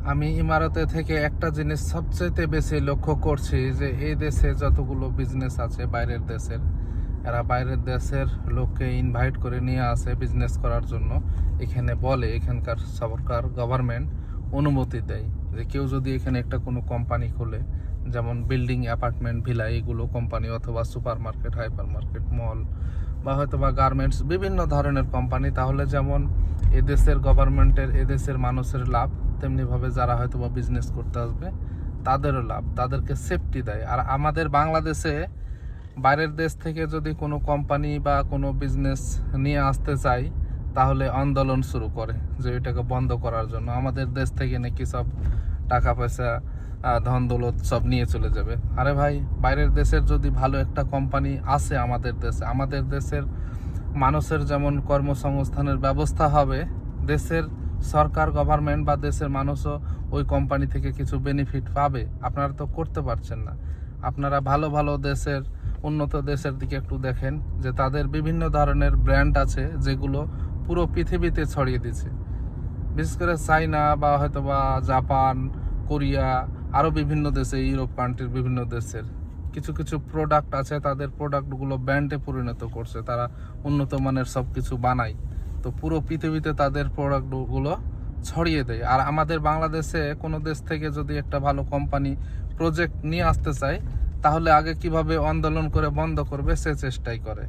আমি ইমারতে থেকে একটা জিনিস সবচেয়ে বেশি লক্ষ্য করছি যে এই দেশে যতগুলো বিজনেস আছে বাইরের দেশের, এরা বাইরের দেশের লোককে ইনভাইট করে নিয়ে আসে বিজনেস করার জন্য। এখানে বলে এখানকার সরকার গভর্নমেন্ট অনুমতি দেয় যে কেউ যদি এখানে একটা কোনো কোম্পানি খোলে, যেমন বিল্ডিং অ্যাপার্টমেন্ট ভিলা এগুলো কোম্পানি অথবা supermarket hypermarket mall বা হয়তো বা গার্মেন্টস বিভিন্ন ধরনের কোম্পানি তাহলে যেমন এদেশের গভর্নমেন্টের এদেশের মানুষের লাভ তেমনিভাবে যারা হয়তো বা বিজনেস করতে আসবে, তাদেরও লাভ, তাদেরকে সেফটি দেয়। আর আমাদের বাংলাদেশে বাইরের দেশ থেকে যদি কোনো কোম্পানি বা কোনো বিজনেস নিয়ে আসতে চাই, তাহলে আন্দোলন শুরু করে যে এটাকে বন্ধ করার জন্য। আমাদের দেশ থেকে নাকি সব টাকা পয়সা ধন দৌলত সব নিয়ে চলে যাবে। আরে ভাই, বাইরের দেশের যদি ভালো একটা কোম্পানি আসে আমাদের দেশে, আমাদের দেশের মানুষের যেমন কর্মসংস্থানের ব্যবস্থা হবে, দেশের সরকার গভর্নমেন্ট বা দেশের মানুষও ওই কোম্পানি থেকে কিছু বেনিফিট পাবে? আপনারা তো করতে পারছেন না। আপনারা ভালো ভালো দেশের, উন্নত দেশের দিকে একটু দেখেন যে তাদের বিভিন্ন ধরনের ব্র্যান্ড আছে যেগুলো পুরো পৃথিবীতে ছড়িয়ে দিচ্ছে বিশেষ করে চাইনা বা হয়তো বা জাপান, কোরিয়া আরও বিভিন্ন দেশে, ইউরোপ কান্ট্রির বিভিন্ন দেশের কিছু কিছু প্রোডাক্ট আছে, তাদের প্রোডাক্টগুলো ব্র্যান্ডে পরিণত করছে। তারা উন্নত মানের সব কিছু বানায়। তো পুরো পৃথিবীতে তাদের প্রোডাক্টগুলো ছড়িয়ে দেয়। আর আমাদের বাংলাদেশে কোনো দেশ থেকে যদি একটা ভালো কোম্পানি প্রজেক্ট নিয়ে আসতে চায়, তাহলে আগে কীভাবে আন্দোলন করে বন্ধ করবে সে চেষ্টাই করে।